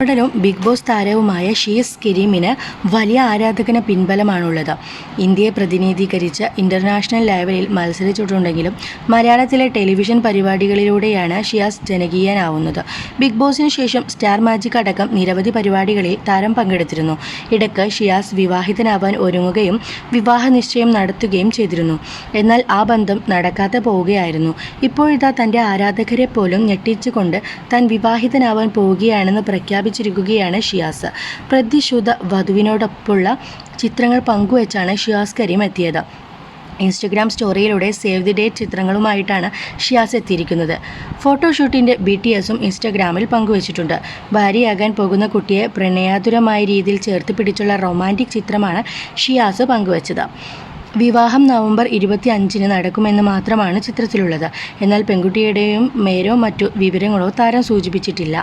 മോഡലും Bigg Boss താരവുമായ she's കിരീമിന് വലിയ ആരാധകന പിൻബലമാണുള്ളത്. ഇന്ത്യയെ പ്രതിനിധീകരിച്ച് ഇന്റർനാഷണൽ ലെവലിൽ മത്സരിച്ചിട്ടുണ്ടെങ്കിലും മലയാളത്തിലെ ടെലിവിഷൻ പരിപാടികളിലൂടെയാണ് ഷിയാസ് ജനകീയനാവുന്നത്. ബിഗ് ബോസിന് ശേഷം സ്റ്റാർ മാജിക് അടക്കം നിരവധി പരിപാടികളിൽ താരം പങ്കെടുത്തിരുന്നു. ഇടയ്ക്ക് ഷിയാസ് വിവാഹിതനാവാൻ ഒരുങ്ങുകയും വിവാഹ നിശ്ചയം നടത്തുകയും ചെയ്തിരുന്നു. എന്നാൽ ആ ബന്ധം നടക്കാതെ പോവുകയായിരുന്നു. ഇപ്പോഴിതാ തന്റെ ആരാധകരെ പോലും ഞെട്ടിച്ചുകൊണ്ട് താൻ വിവാഹിതനാവാൻ പോവുകയാണെന്ന് പ്രഖ്യാപിച്ചിരിക്കുകയാണ് ഷിയാസ്. പ്രതിശുദ്ധ വധുവിനോടൊപ്പമുള്ള ചിത്രങ്ങൾ പങ്കുവച്ചാണ് ഷിയാസ് കരീം എത്തിയത് ഇൻസ്റ്റഗ്രാം സ്റ്റോറിയിലൂടെ സേവ് ദി ഡേറ്റ് ചിത്രങ്ങളുമായിട്ടാണ് ഷിയാസ് എത്തിയിരിക്കുന്നത്. ഫോട്ടോഷൂട്ടിന്റെ ബി ടി എസും ഇൻസ്റ്റഗ്രാമിൽ പങ്കുവച്ചിട്ടുണ്ട്. ഭാര്യയാകാൻ പോകുന്ന കുട്ടിയെ പ്രണയാതുരമായ രീതിയിൽ ചേർത്ത് പിടിച്ചുള്ള റൊമാന്റിക് ചിത്രമാണ് ഷിയാസ് പങ്കുവച്ചത്. വിവാഹം നവംബർ ഇരുപത്തി അഞ്ചിന് നടക്കുമെന്ന് മാത്രമാണ് ചിത്രത്തിലുള്ളത്. എന്നാൽ പെൺകുട്ടിയുടെയും മേരോ മറ്റു വിവരങ്ങളോ താരം സൂചിപ്പിച്ചിട്ടില്ല.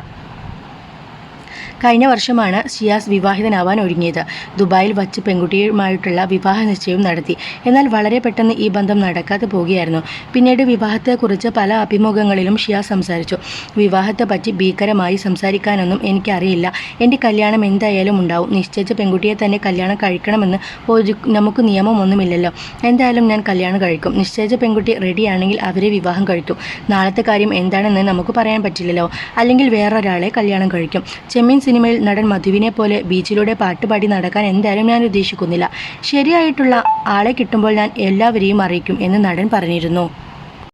കഴിഞ്ഞ വർഷമാണ് ഷിയാസ് വിവാഹിതനാവാൻ ഒരുങ്ങിയത്. ദുബായിൽ വച്ച് പെൺകുട്ടിയുമായിട്ടുള്ള വിവാഹ നിശ്ചയവും നടത്തി. എന്നാൽ വളരെ പെട്ടെന്ന് ഈ ബന്ധം നടക്കാതെ പോവുകയായിരുന്നു പിന്നീട് വിവാഹത്തെക്കുറിച്ച് പല അഭിമുഖങ്ങളിലും ഷിയാസ് സംസാരിച്ചു. വിവാഹത്തെ പറ്റി ഭീകരമായി സംസാരിക്കാനൊന്നും എനിക്കറിയില്ല. എന്റെ കല്യാണം എന്തായാലും ഉണ്ടാവും. നിശ്ചയിച്ച പെൺകുട്ടിയെ തന്നെ കല്യാണം കഴിക്കണമെന്ന് ഒരു നമുക്ക് നിയമമൊന്നുമില്ലല്ലോ. എന്തായാലും ഞാൻ കല്യാണം കഴിക്കും. നിശ്ചയിച്ച പെൺകുട്ടി റെഡിയാണെങ്കിൽ അവരെ വിവാഹം കഴിക്കും നാളത്തെ കാര്യം എന്താണെന്ന് നമുക്ക് പറയാൻ പറ്റില്ലല്ലോ. അല്ലെങ്കിൽ വേറൊരാളെ കല്യാണം കഴിക്കും. ചെമ്മീൻ സിനിമയിൽ നടൻ മധുവിനെ പോലെ ബീച്ചിലൂടെ പാട്ടുപാടി നടക്കാൻ എന്തായാലും ഞാൻ ഉദ്ദേശിക്കുന്നില്ല. ശരിയായിട്ടുള്ള ആളെ കിട്ടുമ്പോൾ ഞാൻ എല്ലാവരെയും അറിയിക്കും എന്ന് നടൻ പറഞ്ഞിരുന്നു.